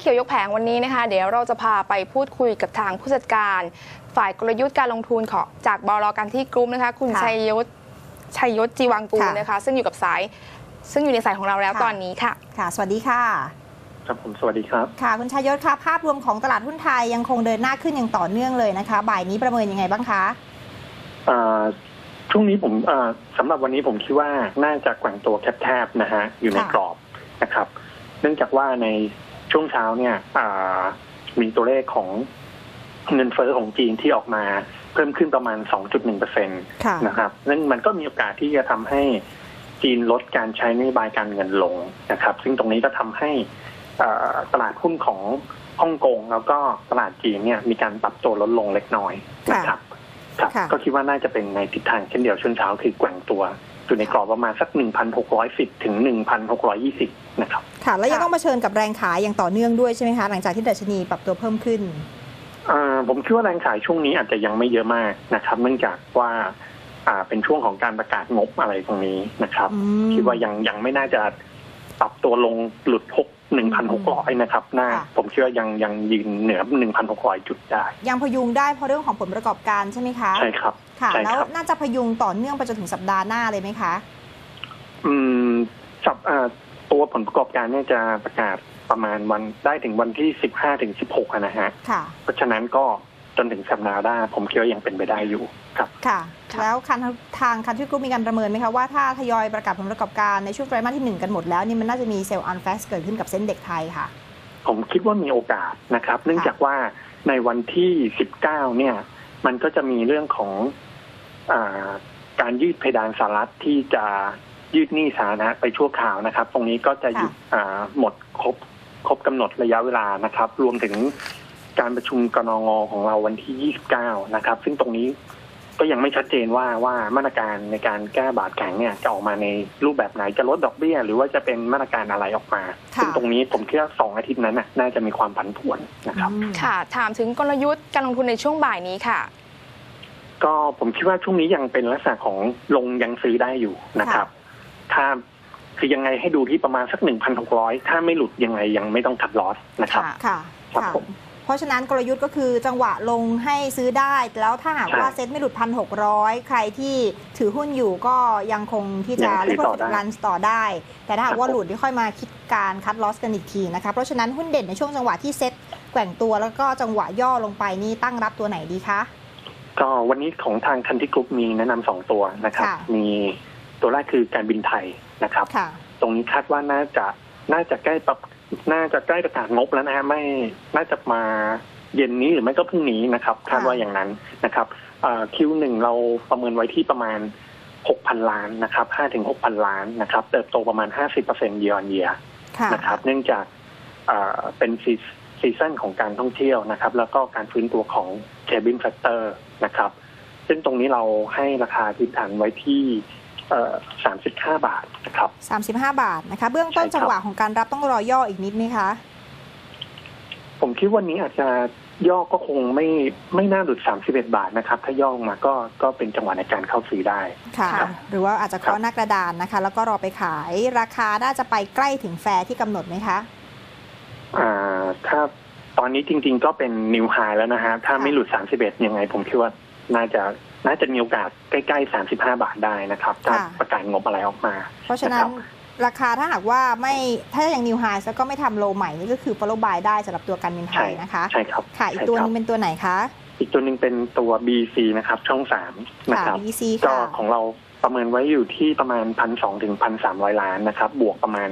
เขียวยกแผงวันนี้นะคะ เดี๋ยวเราจะพาไปพูดคุยกับทางผู้จัดการ ฝ่ายกลยุทธ์การลงทุนของจากบลการที่กรุ๊ปนะคะ คุณค่ะชัยยศชัยยศจีวังกูลค่ะ นะคะ ซึ่งอยู่กับสาย ซึ่งอยู่ในสายของเราแล้วค่ะตอนนี้ค่ะ ค่ะ สวัสดีค่ะ ครับผมสวัสดีครับ ค่ะ คุณชายศค่ะ ภาพรวมของตลาดหุ้นไทยยังคงเดินหน้าขึ้นอย่างต่อเนื่องเลยนะคะ บ่ายนี้ประเมินยังไงบ้างคะ อ่าช่วงนี้ผมอ่าสำหรับวันนี้ผมคิดว่าน่าจะแกว่งตัวแคบๆนะฮะอยู่ในค่ะ กรอบนะครับ เนื่องจากว่าใน ช่วงเช้าเนี่ยอ่ามีตัวเลขของเงินเฟ้อของจีนที่ออกมาเพิ่มขึ้นประมาณ 2.1เปอร์เซ็นตค่ะนะครับนั่นมันก็มีโอกาสที่จะทำให้จีนลดการใช้นโยบายการเงินลงนะครับ ซึ่งตรงนี้ก็ทำให้อ่าตลาดหุ้นของฮ่องกงแล้วก็ตลาดจีนเนี่ยมีการปรับตัวลดลงเล็กน้อยนะครับครับค่ะก็คิดว่าน่าจะเป็นในทิศทางเช่นเดียวช่วงเช้าคือแกว่งตัว อยู่ในกรอบประมาณสัก 1,610 ถึง 1,620 นะครับ ค่ะ แล้วยังค่ะต้องเผชิญกับแรงขายอย่างต่อเนื่องด้วยใช่ไหมคะ หลังจากที่ดัชนีปรับตัวเพิ่มขึ้นอ่าผมคิดว่าแรงขายช่วงนี้อาจจะยังไม่เยอะมากนะครับ เนื่องจากว่าอ่าเป็นช่วงของการประกาศงบอะไรตรงนี้นะครับอืมคิดว่ายังยังไม่น่าจะปรับตัวลงหลุด 6 1,600นะครับน่าค่ะ ผมคิดว่ายังยังยืนเหนือ1,600จุดได้ ยังพยุงได้เพราะเรื่องของผลประกอบการใช่ไหมคะใช่ครับ ค่ะ ใช่แล้วครับน่าจะพยุงต่อเนื่องไปจนถึงสัปดาห์หน้าเลยไหมคะ อืมสับอ่าตัวผลประกอบการเนี่ยจะประกาศประมาณวันได้ถึงวันที่15ถึง16อะนะฮะ ค่ะ เพราะฉะนั้นก็ จนถึงสัปดาห์หน้าผมคิดว่ายังเป็นไปได้อยู่ครับค่ะค่ะแล้วคันทางคันที่กรุ๊ปมีการประเมินไหมคะว่าถ้าทยอยประกาศผลประกอบการในช่วงไตรมาสที่หนึ่งกันหมดแล้วนี่มันน่าจะมีเซลล์อันแฟสเกิดขึ้นกับเส้นเด็กไทยค่ะ ผมคิดว่ามีโอกาสนะครับ เนื่องจากว่าในวันที่ 19 เนี่ย มันก็จะมีเรื่องของอาการยืดเพดานสหรัฐที่จะยืดหนี้สาธารณะไปชั่วคราวนะครับ ตรงนี้ก็จะหยุดอ่าหมดครบครบกำหนดระยะเวลานะครับ รวมถึง การประชุมกนงของเราวันที่ 29 นะครับ ซึ่งตรงนี้ก็ยังไม่ชัดเจนว่าว่ามาตรการในการแก้บาดแข็งเนี่ยจะออกมาในรูปแบบไหนจะลดดอกเบี้ย หรือว่าจะเป็นมาตรการอะไรออกมาค่ะซึ่งตรงนี้ผมคิดว่าสองอาทิตย์นั้นน่ะน่าจะมีความผันผวนนะครับอืมค่ะ ถามถึงกลยุทธ์การลงทุนในช่วงบ่ายนี้ค่ะ ก็ผมคิดว่าช่วงนี้ยังเป็นลักษณะของลงยังซื้อได้อยู่นะครับ ถ้าคือยังไงให้ดูที่ประมาณสักหนึ่งพันหกร้อยถ้าไม่หลุดยังไงยังไม่ต้องขัดลอสนะครับ ค่ะค่ะครับค่ะผม เพราะฉะนั้นกลยุทธ์ก็คือจังหวะลงให้ซื้อได้ แล้วถ้าหากใช่ว่าเซ็ตไม่หลุดพันหกร้อยใครที่ถือหุ้นอยู่ก็ยังคงที่จะยังถืเล่อนต่อได้รันต่อได้ แต่ถ้าหากว่าครับผมหลุดนี่ค่อยมาคิดการคัดลอสกันอีกทีนะคะ เพราะฉะนั้นหุ้นเด่นในช่วงจังหวะที่เซ็ตแกว่งตัวแล้วก็จังหวะย่อลงไปนี่ตั้งรับตัวไหนดีคะก็วันนี้ของทางคันที่กรุ๊ปมีแนะนำสองตัวนะครับค่ะมีตัวแรกคือการบินไทยนะครับค่ะตรงนี้คาดว่าน่าจะน่าจะใกล้ปรับ น่าจะใกล้ประกาศงบแล้วนะฮะไม่น่าจะมาเย็นนี้หรือไม่ก็พรุ่งนี้นะครับคาดว่าอย่างนั้นนะครับคิวหนึ่งเราประเมินไว้ที่ประมาณ 6,000 ล้านนะครับ5ถึง6,000 ล้านนะครับ เติบโตประมาณ 50%เยียร์เยียค่ะนะครับ เนื่องจากเอ่อเป็นซีซีซั่นของการท่องเที่ยวนะครับ แล้วก็การฟื้นตัวของเคบินแฟกเตอร์นะครับ ซึ่งตรงนี้เราให้ราคาพื้นฐานไว้ที่ เอ่อ35บาทนะครับ35บาทนะคะ เบื้องต้นใช่ครับจังหวะของการรับต้องรอย่ออีกนิดไหมคะ ผมคิดวันนี้อาจจะย่อก็คงไม่ไม่น่าหลุด 31 บาทนะครับ ถ้าย่อลงมาก็ก็เป็นจังหวะในการเข้าซื้อได้ค่ะครับหรือว่าอาจจะเคาะหน้ากระดานนะคะ แล้วก็รอไปขายราคาน่าจะไปใกล้ถึงแฟร์ที่กำหนดไหมคะอ่าถ้าตอนนี้จริง ๆ ก็เป็นนิวไฮแล้วนะฮะถ้าไม่หลุด 31 ยังไงผมคิดว่าน่าจะ น่าจะมีโอกาสใกล้ๆ 35 บาทได้นะครับถ้าค่ะประกาศงบอะไรออกมา เพราะฉะนั้นนะครับราคาถ้าหากว่าไม่ถ้าอย่างนิวไฮแล้วก็ไม่ทำโลใหม่นี่ก็คือ follow buy ได้สำหรับตัวการบินไทใช่ยนะคะ ใช่ครับค่ะอีกใช่ตัวคหรับนึงเป็นตัวไหนคะ อีกตัวหนึ่งเป็นตัว BC นะครับ ช่องสามนะค่ะครับ BC ก็ค่ะของเราประเมินไว้อยู่ที่ประมาณพันสองถึงพันสามร้อยล้านนะครับ บวกประมาณ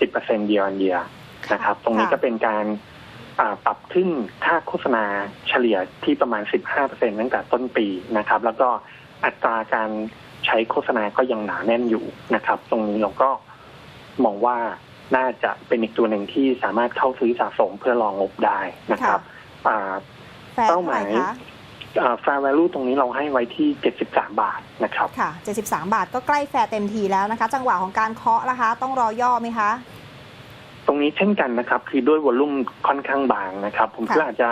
สิบเปอร์เซ็นต์เดียร์เยียนะครับ ตรงนี้ค่ะก็เป็นการอ่า ปรับขึ้นค่าโฆษณาเฉลี่ยที่ประมาณสิบห้าเปอร์เซ็นต์ตั้งแต่ต้นปีนะครับ แล้วก็อัตราการใช้โฆษณาก็ยังหนาแน่นอยู่นะครับ ตรงนี้เราก็มองว่าน่าจะเป็นอีกตัวหนึ่งที่สามารถเข้าซื้อสะสมเพื่อรองงบได้นะครับอ่าแฟร์เป้าเท่าหไหมาร่ยคะแฟร์ value ตรงนี้เราให้ไว้ที่ 73 บาทนะครับ ค่ะ 73 บาทก็ใกล้แฟร์เต็มทีแล้วนะคะ จังหวะของการเคาะนะคะ ต้องรอย่อไหมคะต รงนี้เช่นกันนะครับ คือด้วยวอลุ่มค่อนข้างบางนะครับ ผมค่ะคิดว่าอาจจะ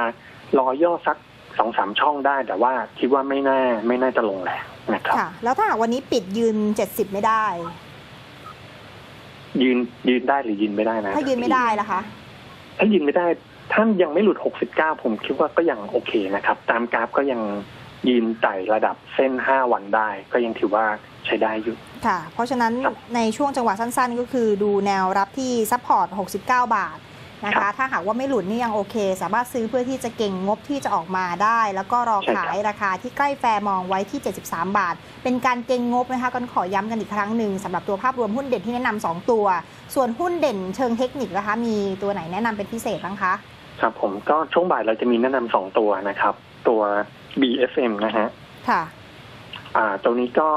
รอย่อสักสองสามช่องได้ แต่ว่าคิดว่าไม่น่าไม่น่าจะลงแรงนะครับค่ะแล้วถ้าหากวันนี้ปิดยืน70ไม่ได้ ยืนยืนได้หรือยืนไม่ได้นะ ถ้ายืนไม่ได้ล่ะคะถ้ายืนไม่ได้ถ้ายังไม่หลุด 69 ผมคิดว่าก็ยังโอเคนะครับ ตามกราฟก็ยังยืนไต่ระดับเส้น 5 วันได้ ก็ยังถือว่า ใช้ได้อยู่ค่ะ เพราะฉะนั้นครับในช่วงจังหวะสั้นๆ ก็คือดูแนวรับที่ซัพพอร์ต 69 บาทนะครัคะบถ้าหากว่าไม่หลุดนี่ยังโอเค สามารถซื้อเพื่อที่จะเก่งงบที่จะออกมาได้ แล้วก็รอใช่ครับขายราคาที่ใกล้แฟร์มองไว้ที่ 73 บาท เป็นการเก่งงบนะคะก็ขอย้ำกันอีกครั้งหนึ่งสำหรับตัวภาพรวมหุ้นเด่นที่แนะนำสองตัว ส่วนหุ้นเด่นเชิงเทคนิคนะคะ มีตัวไหนแนะนำเป็นพิเศษบ้างคะ ครับผมก็ช่วงบ่ายเราจะมีแนะนำสองตัวนะครับ ตัว BFM นะฮะ ค่ะ อ่าตัวนี้ก็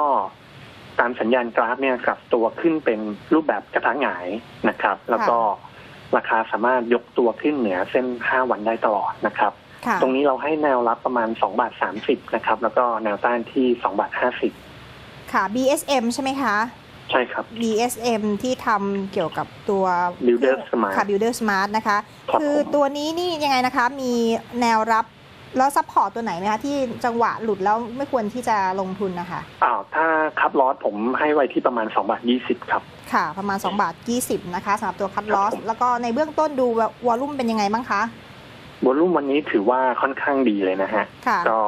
ตามสัญญาณกราฟเนี่ยกับตัวขึ้นเป็นรูปแบบกระทะหงายนะครับ แล้วก็ราคาสามารถยกตัวขึ้นเหนือเส้น 5 วันได้ตลอดนะครับค่ะตรงนี้เราให้แนวรับประมาณ2บาท30นะครับ แล้วก็แนวต้านที่2บาท50 ค่ะ BSM ใช่ไหมคะ ใช่ครับ BSM ที่ทำเกี่ยวกับตัว Builder Smart ค่ะ Builder Smart นะคะครับคือผมตัวนี้นี่ยังไงนะคะ มีแนวรับแล้วซัพพอร์ตตัวไหนไหมคะ ที่จังหวะหลุดแล้วไม่ควรที่จะลงทุนนะคะอ้าวถ้า คัดลอสผมให้ไว้ที่ประมาณ2บาท20 ครับ ค่ะ ประมาณ2บาท20 นะคะสำหรับตัวคัดลอสครับผมแล้วก็ในเบื้องต้นดูวอลลุ่มเป็นยังไงบ้างคะ วอลุ่มวันนี้ถือว่าค่อนข้างดีเลยนะฮะค่ะก็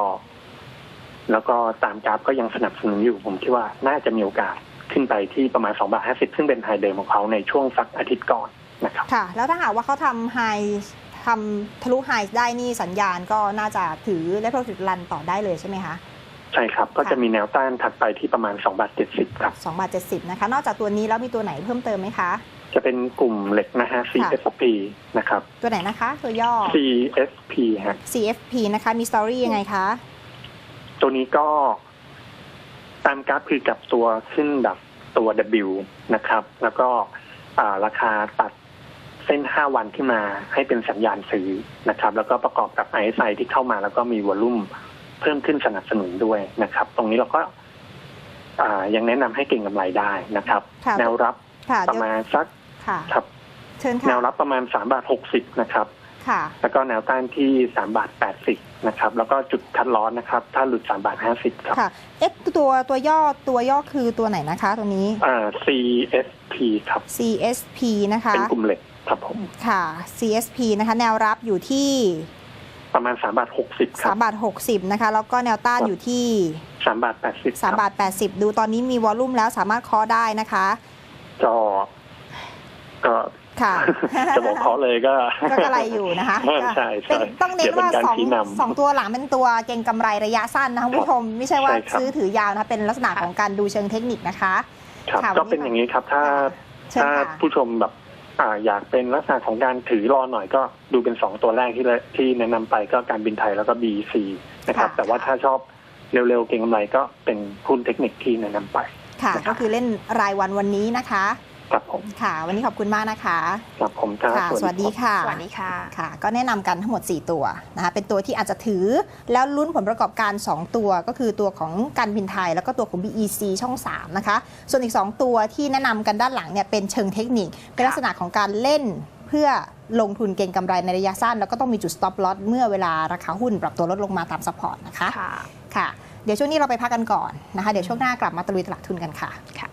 แล้วก็ตามกราฟก็ยังสนับสนุนอยู่ ผมคิดว่าน่าจะมีโอกาสขึ้นไปที่ประมาณ2บาท50 ซึ่งเป็นไฮเดิมของเขาในช่วงสักอาทิตย์ก่อนนะครับ ค่ะ แล้วถ้าหากว่าเขาทำไฮทำทะลุไฮได้นี่สัญญาณก็น่าจะถือและ profit run ต่อได้เลยใช่ไหมคะ ใช่ครับ ก็จะมีแนวต้านถัดไปที่ประมาณ2บาท70 ครับ2บาท70 นะคะ นอกจากตัวนี้แล้วมีตัวไหนเพิ่มเติมไหมคะ จะเป็นกลุ่มเหล็กนะฮะ CSP นะครับ ตัวไหนนะคะ ตัวย่อ CSP ฮะ CFP นะคะ มีสตอรี่ยังไงคะ ตัวนี้ก็ตามกราฟคือกับตัวขึ้นแบบตัว W นะครับ แล้วก็อ่าราคาตัดเส้น 5 วันขึ้นมาให้เป็นสัญญาณซื้อนะครับ แล้วก็ประกอบกับ RSI ที่เข้ามาแล้วก็มีวอลุ่ม เพิ่มขึ้นสนับสนุนด้วยนะครับ ตรงนี้เราก็อ่ายังแนะนำให้เก่งกำไรได้นะครับค่ะแนวรับค่ะประเดี๋ยวมาณสักค่ะครับเชิญแนค่ะวรับประมาณ3บาท60นะครับค่ะแล้วก็แนวต้านที่3บาท80นะครับ แล้วก็จุดคัดล้อนนะครับ ถ้าหลุด3บาท50ครับค่ะเอ๊ะตัวตัวย่อตัวย่อคือตัวไหนนะคะ ตัวนี้อ่า CSP ครับ CSP นะคะ เป็นกลุ่มเหล็กครับผม ค่ะ CSP นะคะ แนวรับอยู่ที่ ประมาณ3บาท60ครับ3บาท60นะคะแล้วก็แนวต้านอยู่ที่3บาท80ครับ3บาท80ดูตอนนี้มีวอลลุ่มแล้วสามารถเคอได้นะคะก็ก็ ค่ะ จะบอกเขาเลยก็ ก็กระไรอยู่นะคะใช่ใช่เป็นต้องเน้นดี๋ยวเป็ว่าการสองชี้นำสองตัวหลังเป็นตัวเก่งกำไรระยะสั้นนะคะคุณผู้ชมไม่ใช่ว่าใช่ครับ ซื้อถือยาวนะคะเป็นลักษณะของการดูเชิงเทคนิคนะคะ ครับค่ะก็เป็นอย่างนี้ครับ ถ้า เชิญถ้าค่ะ ผู้ชมแบบ อ่าอยากเป็นลักษณะของการถือรอหน่อยก็ดูเป็นสองตัวแรกที่เลที่แนะนำไปก็การบินไทยแล้วก็ BC นะครับ แต่ว่าถ้าชอบเร็วๆเก่งกำไรก็เป็นหุ้นเทคนิคที่แนะนำไปค่ะนะครับก็คือเล่นรายวันวันนี้นะคะ ครับผมค่ะ วันนี้ขอบคุณมากนะคะครับผมครับค่ะสวัสดีค่ะสวัสดีค่ะค่ะ ก็แนะนำกันทั้งหมด 4 ตัวนะคะเป็นตัวที่อาจจะถือแล้วลุ้นผลประกอบการ 2 ตัว ก็คือตัวของการบินไทย แล้วก็ตัวของ BEC ช่อง 3 นะคะ ส่วนอีก 2 ตัวที่แนะนำกันด้านหลังเนี่ยเป็นเชิงเทคนิคเป็นลักษณะของการเล่นเพื่อลงทุนเก็งกำไรในระยะสั้น แล้วก็ต้องมีจุด stop loss เมื่อเวลาราคาหุ้นปรับตัวลดลงมาตาม support นะคะค่ะค่ะเดี๋ยวช่วงนี้เราไปพักกันก่อนนะคะ เดี๋ยวช่วงหน้ากลับมาตะลุยตลาดทุนกันค่ะค่ะ